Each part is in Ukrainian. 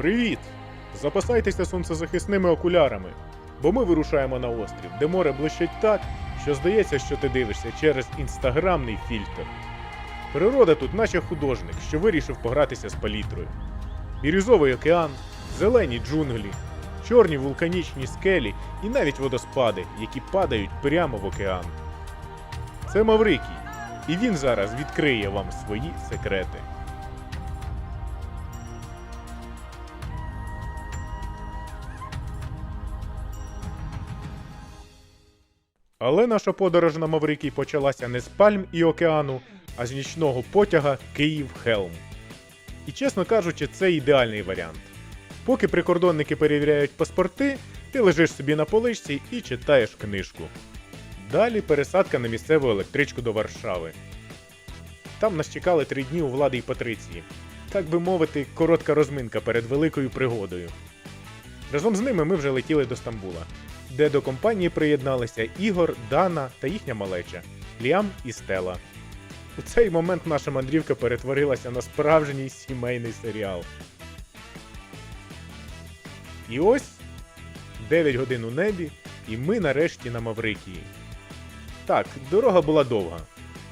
Привіт! Запасайтеся сонцезахисними окулярами, бо ми вирушаємо на острів, де море блищить так, що здається, що ти дивишся через інстаграмний фільтр. Природа тут, наче художник, що вирішив погратися з палітрою. Бірюзовий океан, зелені джунглі, чорні вулканічні скелі і навіть водоспади, які падають прямо в океан. Це Маврикій, і він зараз відкриє вам свої секрети. Але наша подорож на Маврикій почалася не з пальм і океану, а з нічного потяга Київ-Хелм. І чесно кажучи, це ідеальний варіант. Поки прикордонники перевіряють паспорти, ти лежиш собі на поличці і читаєш книжку. Далі пересадка на місцеву електричку до Варшави. Там нас чекали три дні у влади і Патриції. Так би мовити, коротка розминка перед великою пригодою. Разом з ними ми вже летіли до Стамбула, де до компанії приєдналися Ігор, Дана та їхня малеча Ліам і Стела. У цей момент наша мандрівка перетворилася на справжній сімейний серіал. І ось 9 годин у небі, і ми нарешті на Маврикії. Так, дорога була довга,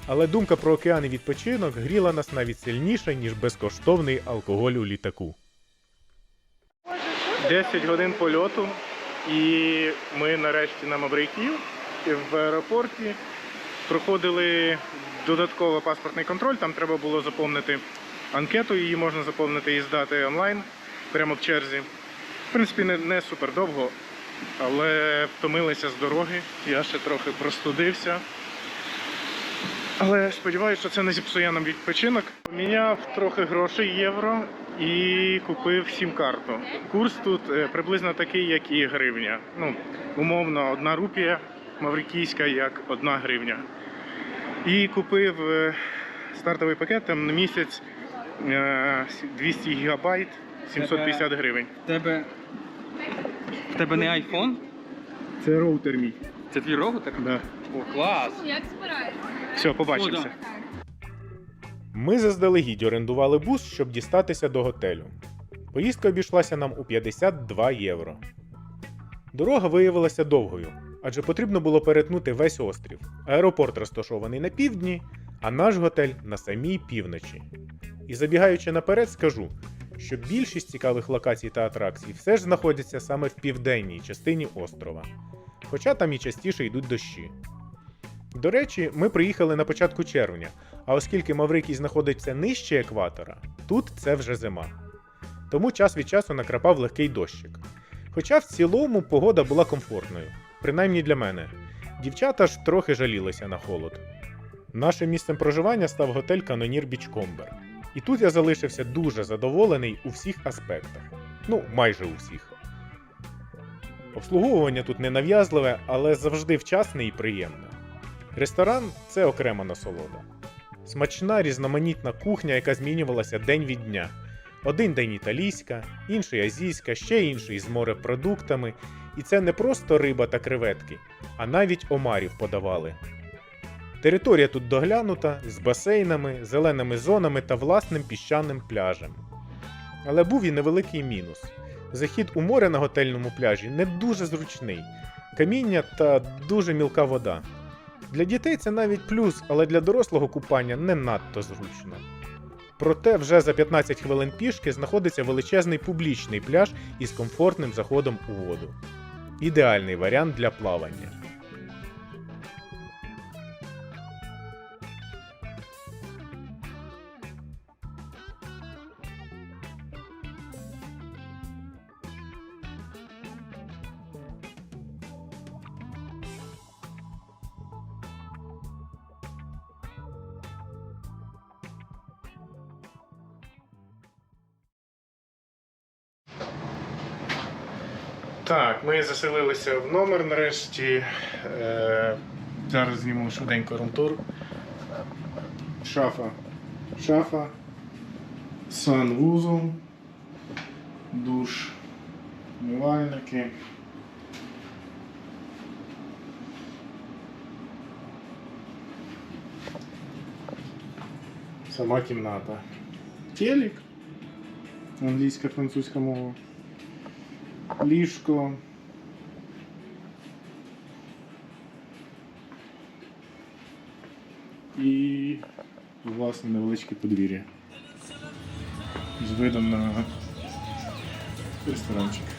але думка про океан і відпочинок гріла нас навіть сильніше, ніж безкоштовний алкоголь у літаку. 10 годин польоту, і ми нарешті на Маврикію в аеропорті проходили додатково паспортний контроль. Там треба було заповнити анкету, її можна заповнити і здати онлайн прямо в черзі. В принципі, не, не супер довго, але втомилися з дороги. Я ще трохи простудився. Але сподіваюся, що це не зіпсує нам відпочинок. Поміняв трохи грошей євро і купив сім-карту. Курс тут е, приблизно такий, як і гривня. Ну, умовно, одна рупія маврикійська, як одна гривня. І купив е, стартовий пакет там на місяць е, 200 гігабайт, 750 гривень. В тебе. В тебе не айфон? Це роутер мій. Це твій роутер? Да. О, клас! Як збираєшся? Все, побачимося. Ми заздалегідь орендували бус, щоб дістатися до готелю. Поїздка обійшлася нам у 52 євро. Дорога виявилася довгою, адже потрібно було перетнути весь острів. Аеропорт розташований на півдні, а наш готель на самій півночі. І забігаючи наперед, скажу, що більшість цікавих локацій та атракцій все ж знаходяться саме в південній частині острова, хоча там і частіше йдуть дощі. До речі, ми приїхали на початку червня, а оскільки Маврикій знаходиться нижче екватора, тут це вже зима. Тому час від часу накрапав легкий дощик. Хоча в цілому погода була комфортною, принаймні для мене. Дівчата ж трохи жалілися на холод. Нашим місцем проживання став готель Канонір Бічкомбер. І тут я залишився дуже задоволений у всіх аспектах. Ну, майже у всіх. Обслуговування тут не нав'язливе, але завжди вчасне і приємне. Ресторан це окрема насолода. Смачна різноманітна кухня, яка змінювалася день від дня. Один день італійська, інший азійська, ще інший з морепродуктами. І це не просто риба та креветки, а навіть омарів подавали. Територія тут доглянута з басейнами, зеленими зонами та власним піщаним пляжем. Але був і невеликий мінус. Захід у море на готельному пляжі не дуже зручний, каміння та дуже мілка вода. Для дітей це навіть плюс, але для дорослого купання не надто зручно. Проте вже за 15 хвилин пішки знаходиться величезний публічний пляж із комфортним заходом у воду. Ідеальний варіант для плавання. Так, ми заселилися в номер нарешті. Е, зараз знімемо швиденько румтур. Шафа. Шафа. Санвузол. Душ. Умивальники. Сама кімната. Телек. Англійська, французька мова. Ліжко. І власне невеличке подвір'я. З видом на ресторанчик.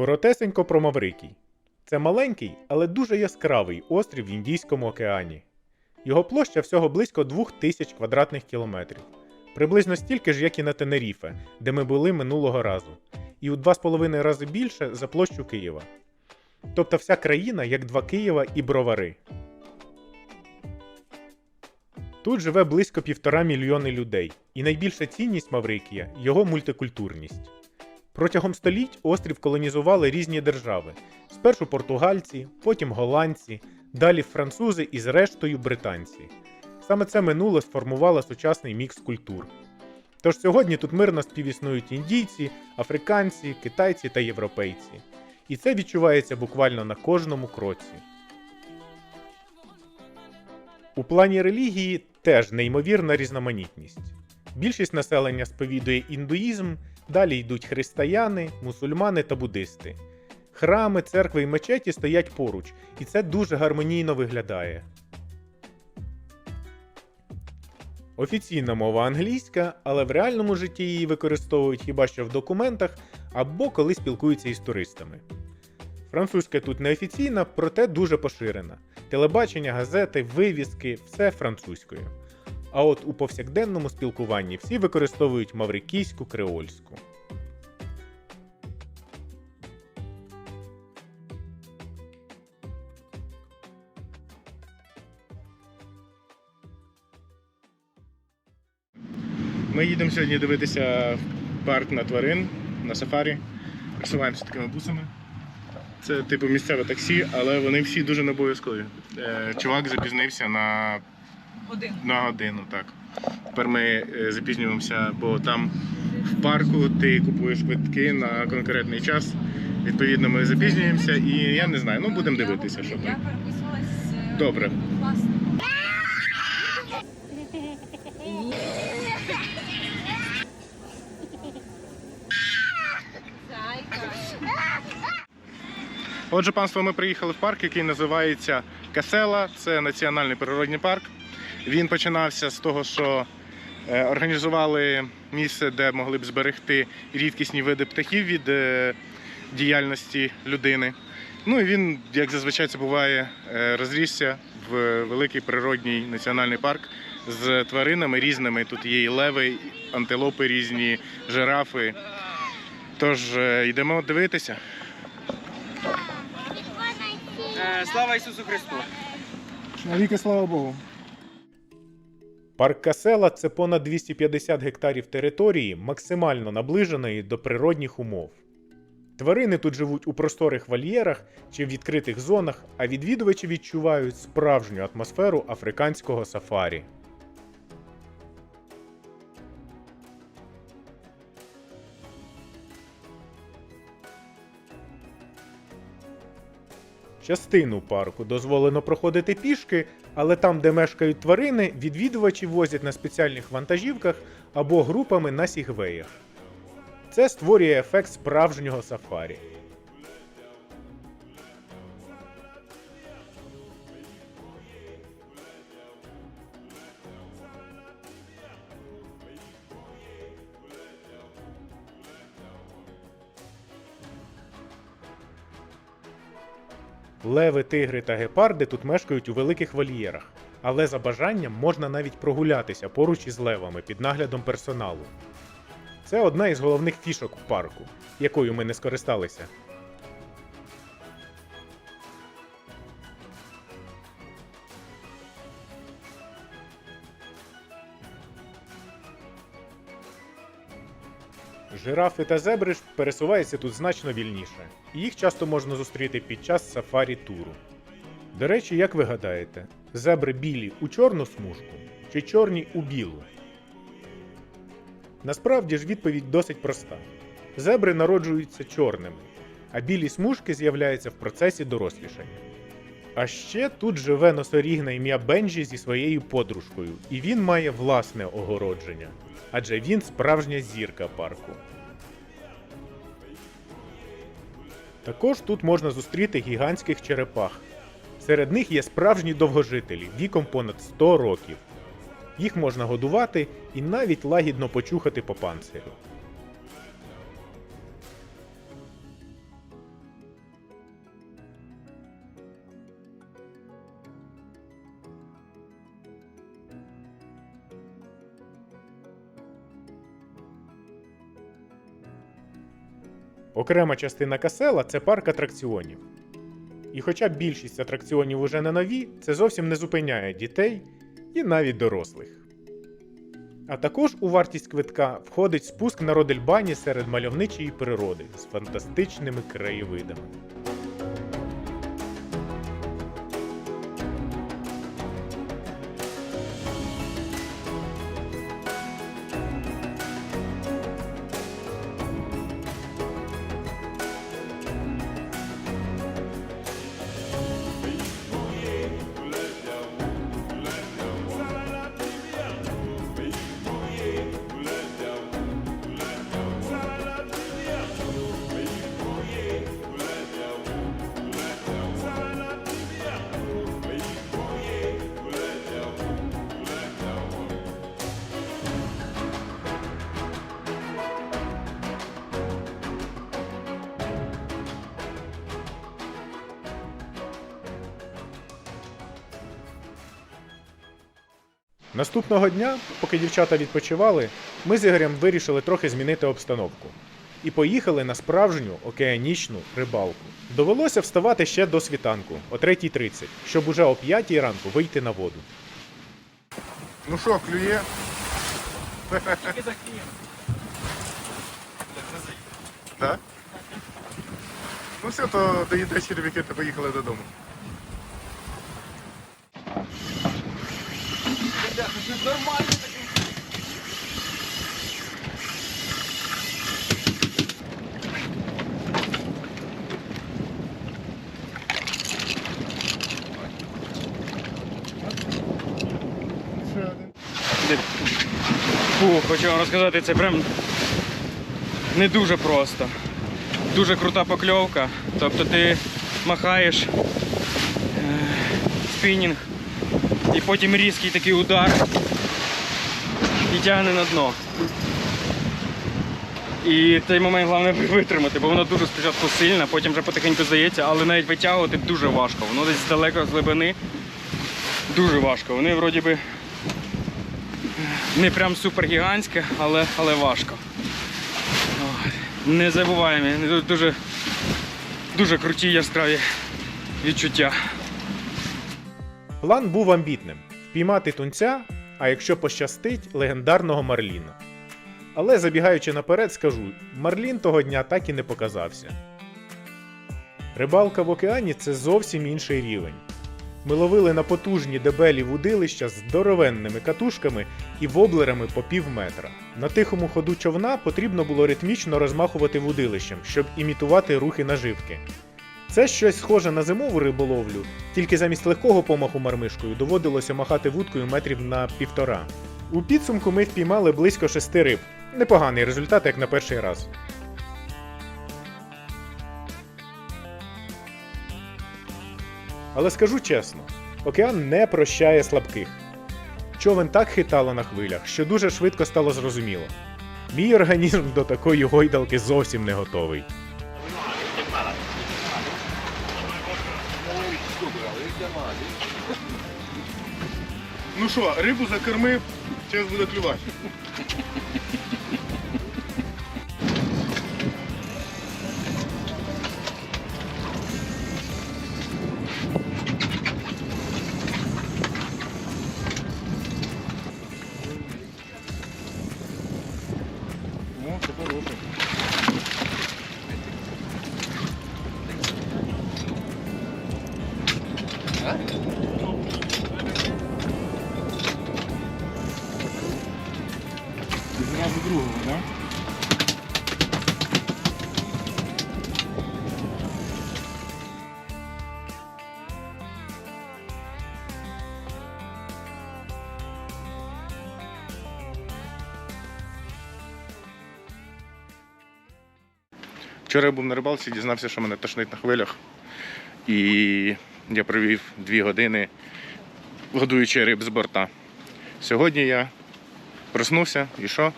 Коротесенько про Маврикій. Це маленький, але дуже яскравий острів в Індійському океані. Його площа всього близько 2000 квадратних кілометрів, приблизно стільки ж, як і на Тенеріфе, де ми були минулого разу, і у 2,5 рази більше за площу Києва. Тобто вся країна як два Києва і бровари. Тут живе близько півтора мільйони людей, і найбільша цінність Маврикія його мультикультурність. Протягом століть острів колонізували різні держави: спершу португальці, потім голландці, далі французи і зрештою британці. Саме це минуле сформувало сучасний мікс культур. Тож сьогодні тут мирно співіснують індійці, африканці, китайці та європейці. І це відчувається буквально на кожному кроці. У плані релігії теж неймовірна різноманітність. Більшість населення сповідує індуїзм, далі йдуть християни, мусульмани та буддисти. Храми, церкви і мечеті стоять поруч, і це дуже гармонійно виглядає. Офіційна мова англійська, але в реальному житті її використовують хіба що в документах або коли спілкуються із туристами. Французька тут неофіційна, проте дуже поширена. Телебачення, газети, вивіски все французькою. А от у повсякденному спілкуванні всі використовують маврикійську креольську. Ми їдемо сьогодні дивитися парк на тварин на сафарі. Присуваємося такими бусами. Це типу місцеве таксі, але вони всі дуже не обов'язкові. Е, Чувак запізнився на Один. на годину, так. Тепер ми е, запізнюємося, бо там в парку ти купуєш квитки на конкретний час. Відповідно, ми запізнюємося і я не знаю, ну будемо дивитися, що там. е, Добре. Отже, панство, ми приїхали в парк, який називається Касела. Це національний природний парк. Він починався з того, що е, організували місце, де могли б зберегти рідкісні види птахів від е, діяльності людини. Ну і він, як зазвичай це буває, е, розрісся в великий природній національний парк з тваринами різними. Тут є і леви, і антилопи різні, жирафи. Тож йдемо дивитися. Слава Ісусу Христу! Навіки слава Богу. Парк Касела це понад 250 гектарів території, максимально наближеної до природних умов. Тварини тут живуть у просторих вольєрах чи в відкритих зонах, а відвідувачі відчувають справжню атмосферу африканського сафарі. Частину парку дозволено проходити пішки, але там, де мешкають тварини, відвідувачі возять на спеціальних вантажівках або групами на сігвеях. Це створює ефект справжнього сафарі. Леви, тигри та гепарди тут мешкають у великих вольєрах, але за бажанням можна навіть прогулятися поруч із левами під наглядом персоналу. Це одна із головних фішок парку, якою ми не скористалися. Жирафи та зебри ж пересуваються тут значно вільніше, і їх часто можна зустріти під час сафарі-туру. До речі, як ви гадаєте, зебри білі у чорну смужку чи чорні у білу? Насправді ж відповідь досить проста: зебри народжуються чорними, а білі смужки з'являються в процесі дорослішання. А ще тут живе носоріг на ім'я Бенджі зі своєю подружкою, і він має власне огородження, адже він справжня зірка парку. Також тут можна зустріти гігантських черепах. Серед них є справжні довгожителі віком понад 100 років. Їх можна годувати і навіть лагідно почухати по панцирю. Окрема частина касела це парк атракціонів. І хоча більшість атракціонів уже не нові, це зовсім не зупиняє дітей і навіть дорослих. А також у вартість квитка входить спуск на Родельбані серед мальовничої природи з фантастичними краєвидами. Наступного дня, поки дівчата відпочивали, ми з Ігорем вирішили трохи змінити обстановку і поїхали на справжню океанічну рибалку. Довелося вставати ще до світанку о 3.30, щоб уже о 5 ранку вийти на воду. Ну що, клює? Ну все, то доїдете черв'яки та поїхали додому. Ще один. Фу, хочу вам розказати, це прям не дуже просто. Дуже крута покльовка. Тобто ти махаєш е, спінінг і потім різкий такий удар і тягне на дно. І цей момент головне витримати, бо воно дуже спочатку сильне, потім вже потихеньку здається, але навіть витягувати дуже важко. Воно десь далеко з глибини. Дуже важко. Вони вроді би не прям супер гігантське, але, але важко. Не забуваємо, дуже, дуже круті яскраві відчуття. План був амбітним впіймати тунця, а якщо пощастить, легендарного Марліна. Але забігаючи наперед, скажу: Марлін того дня так і не показався. Рибалка в океані це зовсім інший рівень. Ми ловили на потужні дебелі вудилища з здоровенними катушками і воблерами по пів метра. На тихому ходу човна потрібно було ритмічно розмахувати вудилищем, щоб імітувати рухи наживки. Це щось схоже на зимову риболовлю, тільки замість легкого помаху мармишкою доводилося махати вудкою метрів на півтора. У підсумку ми впіймали близько шести риб. Непоганий результат, як на перший раз. Але скажу чесно, океан не прощає слабких. Човен так хитало на хвилях, що дуже швидко стало зрозуміло. Мій організм до такої гойдалки зовсім не готовий. Ну що, рибу закормив, зараз буде клювати. Вчора я був на рибалці, дізнався, що мене тошнить на хвилях. І я провів дві години, годуючи риб з борта. Сьогодні я проснувся і що?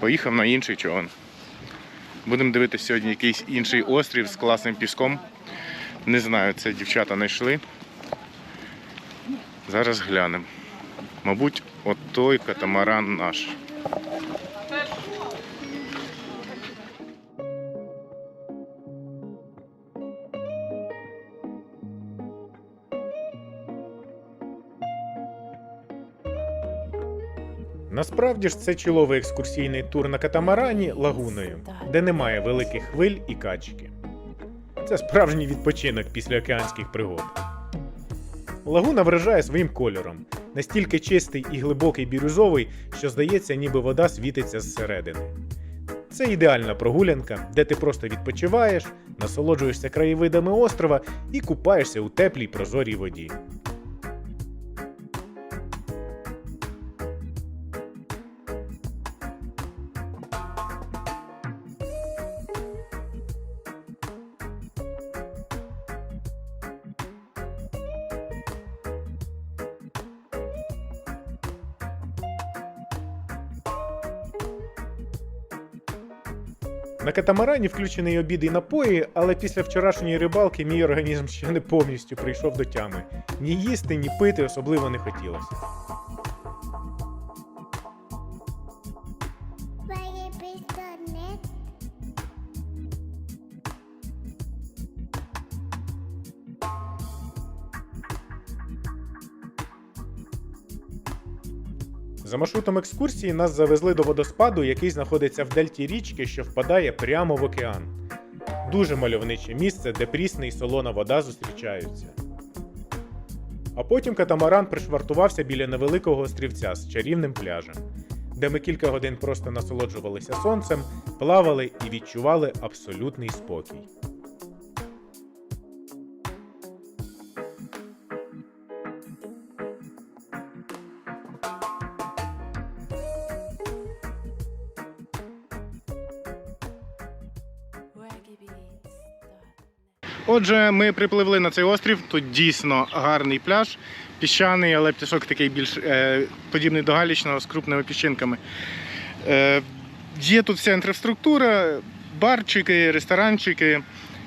Поїхав на інший човен. Будемо дивитися сьогодні якийсь інший острів з класним піском. Не знаю, це дівчата знайшли. Зараз глянемо. Мабуть, от той катамаран наш. Насправді ж це чоловий екскурсійний тур на катамарані лагуною, де немає великих хвиль і качки. Це справжній відпочинок після океанських пригод. Лагуна вражає своїм кольором, настільки чистий і глибокий бірюзовий, що здається, ніби вода світиться зсередини. Це ідеальна прогулянка, де ти просто відпочиваєш, насолоджуєшся краєвидами острова і купаєшся у теплій прозорій воді. На катамарані включений обід і напої, але після вчорашньої рибалки мій організм ще не повністю прийшов до тями. Ні їсти, ні пити особливо не хотілося. Маршрутом екскурсії нас завезли до водоспаду, який знаходиться в дельті річки, що впадає прямо в океан. Дуже мальовниче місце, де прісна і солона вода зустрічаються. А потім катамаран пришвартувався біля невеликого острівця з чарівним пляжем, де ми кілька годин просто насолоджувалися сонцем, плавали і відчували абсолютний спокій. Отже, ми припливли на цей острів. Тут дійсно гарний пляж, піщаний, але пісок такий більш е, подібний до галічного з крупними піщинками. Е, є тут вся інфраструктура, барчики, ресторанчики,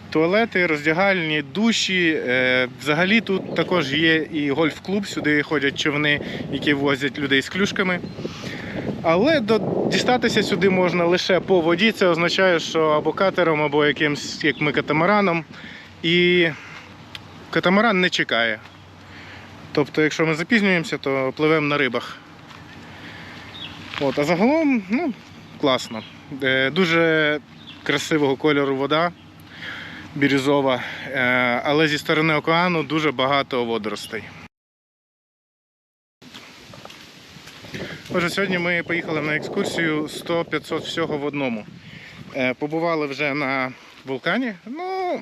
туалети, роздягальні, душі. Е, взагалі тут також є і гольф-клуб, сюди ходять човни, які возять людей з клюшками. Але до, дістатися сюди можна лише по воді. Це означає, що або катером, або якимсь, як ми, катамараном. І катамаран не чекає. Тобто, якщо ми запізнюємося, то пливемо на рибах. От, а загалом, ну, класно. Е, Дуже красивого кольору вода, бірюзова, е, але зі сторони океану дуже багато водоростей. Отже, сьогодні ми поїхали на екскурсію 100-500 всього в одному. Е, Побували вже на вулкані. Ну,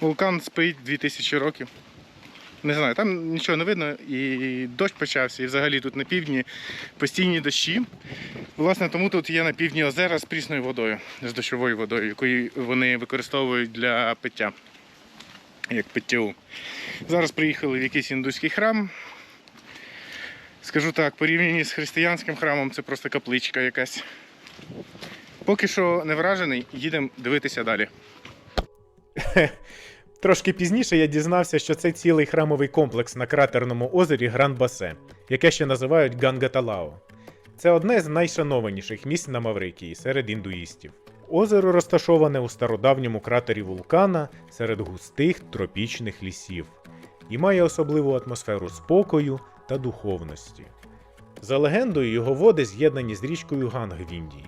вулкан спить 2000 років. Не знаю, там нічого не видно, і дощ почався, і взагалі тут на півдні постійні дощі. Власне, тому тут є на півдні озера з прісною водою, з дощовою водою, яку вони використовують для пиття, як питтєву. Зараз приїхали в якийсь індуський храм. Скажу так, порівняні з християнським храмом це просто капличка якась. Поки що не вражений, їдемо дивитися далі. Трошки пізніше я дізнався, що це цілий храмовий комплекс на кратерному озері Гран-Басе, яке ще називають Гангаталао. Це одне з найшанованіших місць на Маврикії серед індуїстів. Озеро розташоване у стародавньому кратері вулкана серед густих тропічних лісів і має особливу атмосферу спокою та духовності. За легендою, його води з'єднані з річкою Ганг в Індії.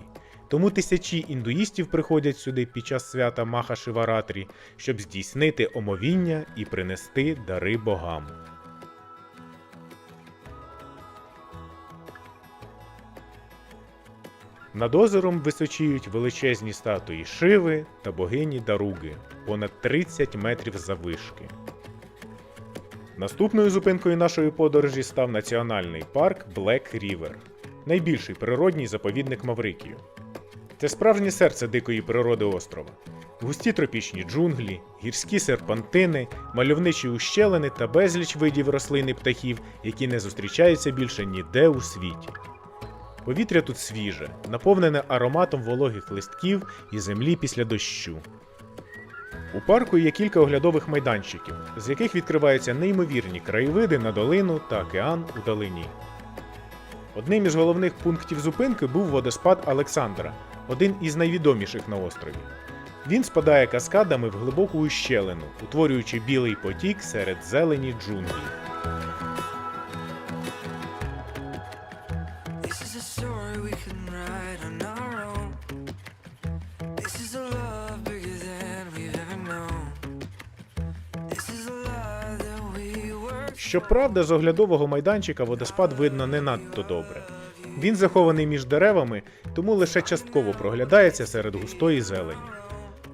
Тому тисячі індуїстів приходять сюди під час свята Маха Шиваратрі, щоб здійснити омовіння і принести дари богам. Над озером височіють величезні статуї Шиви та богині Даруги понад 30 метрів заввишки. Наступною зупинкою нашої подорожі став національний парк Black River, найбільший природній заповідник Маврикію. Це справжнє серце дикої природи острова. Густі тропічні джунглі, гірські серпантини, мальовничі ущелини та безліч видів рослин і птахів, які не зустрічаються більше ніде у світі. Повітря тут свіже, наповнене ароматом вологих листків і землі після дощу. У парку є кілька оглядових майданчиків, з яких відкриваються неймовірні краєвиди на долину та океан у долині. Одним із головних пунктів зупинки був водоспад Олександра, один із найвідоміших на острові. Він спадає каскадами в глибоку ущелину, утворюючи білий потік серед зелені джунглі. Щоправда, з оглядового майданчика водоспад видно не надто добре. Він захований між деревами, тому лише частково проглядається серед густої зелені.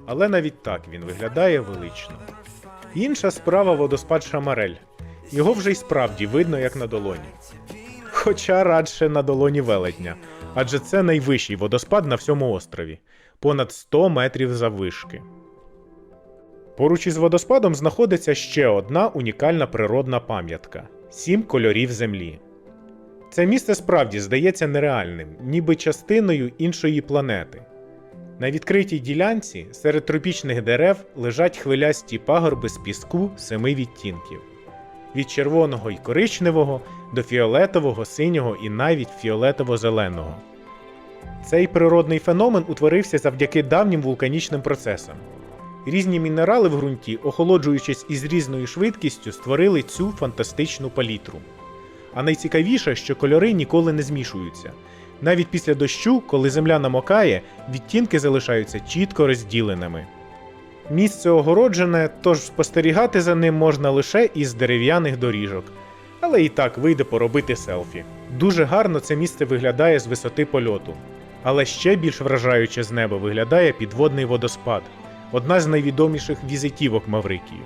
Але навіть так він виглядає велично. Інша справа водоспад Шамарель. Його вже й справді видно як на долоні. Хоча радше на долоні велетня, адже це найвищий водоспад на всьому острові понад 100 метрів заввишки. Поруч із водоспадом знаходиться ще одна унікальна природна пам'ятка сім кольорів землі. Це місце справді здається нереальним, ніби частиною іншої планети. На відкритій ділянці серед тропічних дерев лежать хвилясті пагорби з піску семи відтінків: від червоного й коричневого до фіолетового, синього і навіть фіолетово-зеленого. Цей природний феномен утворився завдяки давнім вулканічним процесам. Різні мінерали в ґрунті, охолоджуючись із різною швидкістю, створили цю фантастичну палітру. А найцікавіше, що кольори ніколи не змішуються. Навіть після дощу, коли земля намокає, відтінки залишаються чітко розділеними. Місце огороджене, тож спостерігати за ним можна лише із дерев'яних доріжок. Але і так вийде поробити селфі. Дуже гарно це місце виглядає з висоти польоту. Але ще більш вражаюче з неба виглядає підводний водоспад, одна з найвідоміших візитівок Маврикії.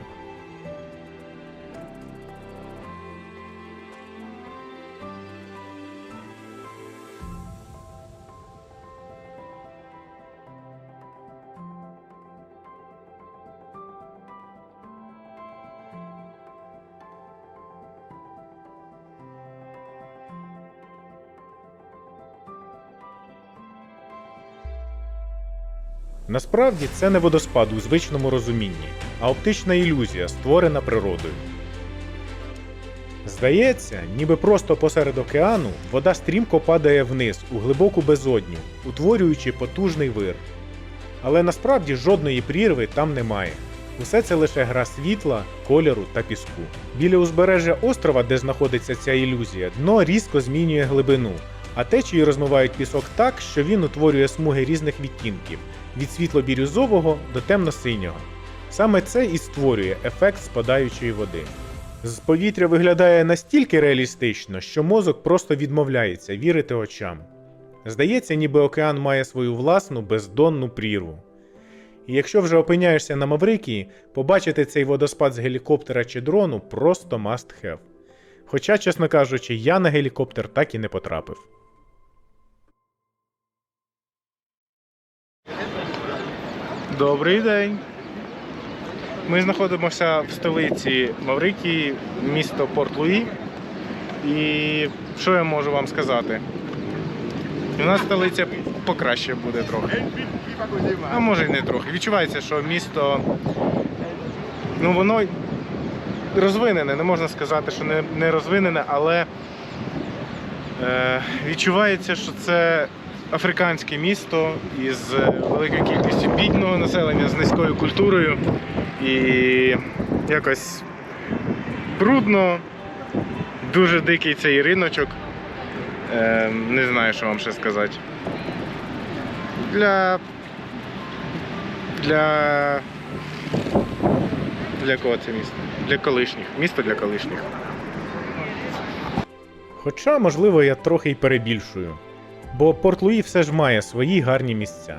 Насправді це не водоспад у звичному розумінні, а оптична ілюзія, створена природою. Здається, ніби просто посеред океану вода стрімко падає вниз у глибоку безодню, утворюючи потужний вир. Але насправді жодної прірви там немає. Усе це лише гра світла, кольору та піску. Біля узбережжя острова, де знаходиться ця ілюзія, дно різко змінює глибину, а течії розмивають пісок так, що він утворює смуги різних відтінків від світло-бірюзового до темно-синього. Саме це і створює ефект спадаючої води. З повітря виглядає настільки реалістично, що мозок просто відмовляється вірити очам. Здається, ніби океан має свою власну бездонну прірву. І якщо вже опиняєшся на Маврикії, побачити цей водоспад з гелікоптера чи дрону просто must have. Хоча, чесно кажучи, я на гелікоптер так і не потрапив. Добрий день. Ми знаходимося в столиці Маврикії, місто Порт-Луї. І що я можу вам сказати? У нас столиця покраще буде трохи. А може й не трохи. Відчувається, що місто. Ну воно розвинене, не можна сказати, що не, не розвинене, але е, відчувається, що це африканське місто із е, великою кількістю бідного населення, з низькою культурою і якось брудно, дуже дикий цей риночок. Е, не знаю, що вам ще сказати. Для. Для. Для кого це місто? Для колишніх. Місто для колишніх. Хоча, можливо, я трохи й перебільшую, бо Порт Луї все ж має свої гарні місця.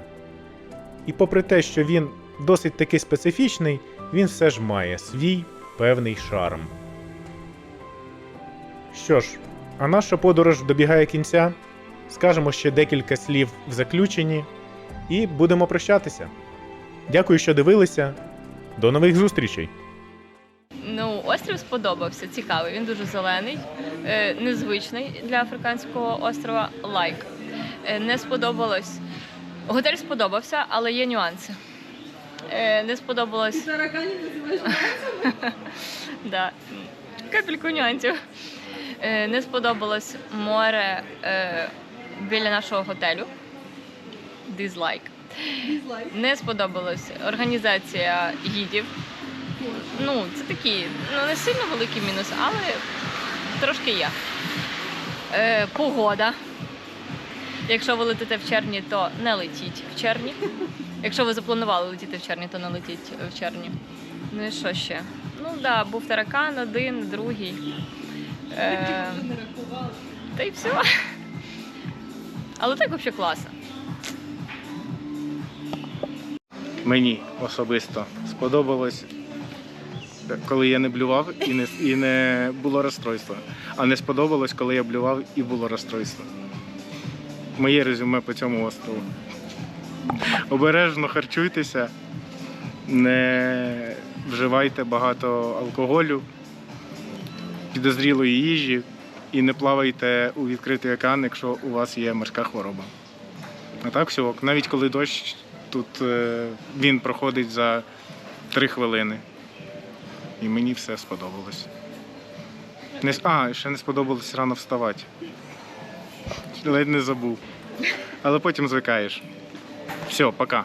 І попри те, що він досить таки специфічний, він все ж має свій певний шарм. Що ж, а наша подорож добігає кінця. Скажемо ще декілька слів в заключенні і будемо прощатися. Дякую, що дивилися. До нових зустрічей! Ну, острів сподобався, цікавий. Він дуже зелений, е, незвичний для африканського острова. Лайк. Е, Не сподобалось. Готель сподобався, але є нюанси. Е, Не сподобалось. Тараканів називаєш Да. Капельку нюансів. Е, Не сподобалось море біля нашого готелю. Дизлайк. Не сподобалась організація гідів. Ну, це такі, ну не сильно великий мінус, але трошки є. Е, погода. Якщо ви летите в червні, то не летіть в червні. Якщо ви запланували летіти в червні, то не летіть в червні. Ну і що ще? Ну так, да, був таракан один, другий. Е, та й все. Але так взагалі класно. Мені особисто сподобалось, коли я не блював і не, і не було розстройства. А не сподобалось, коли я блював і було розстройство. Моє резюме по цьому острову. Обережно харчуйтеся, не вживайте багато алкоголю, підозрілої їжі і не плавайте у відкритий океан, якщо у вас є морська хвороба. А так все, ок. навіть коли дощ, тут е, він проходить за три хвилини. І мені все сподобалось. А, ще не сподобалось рано вставати. Ледь не забув. Але потім звикаєш. Все, пока.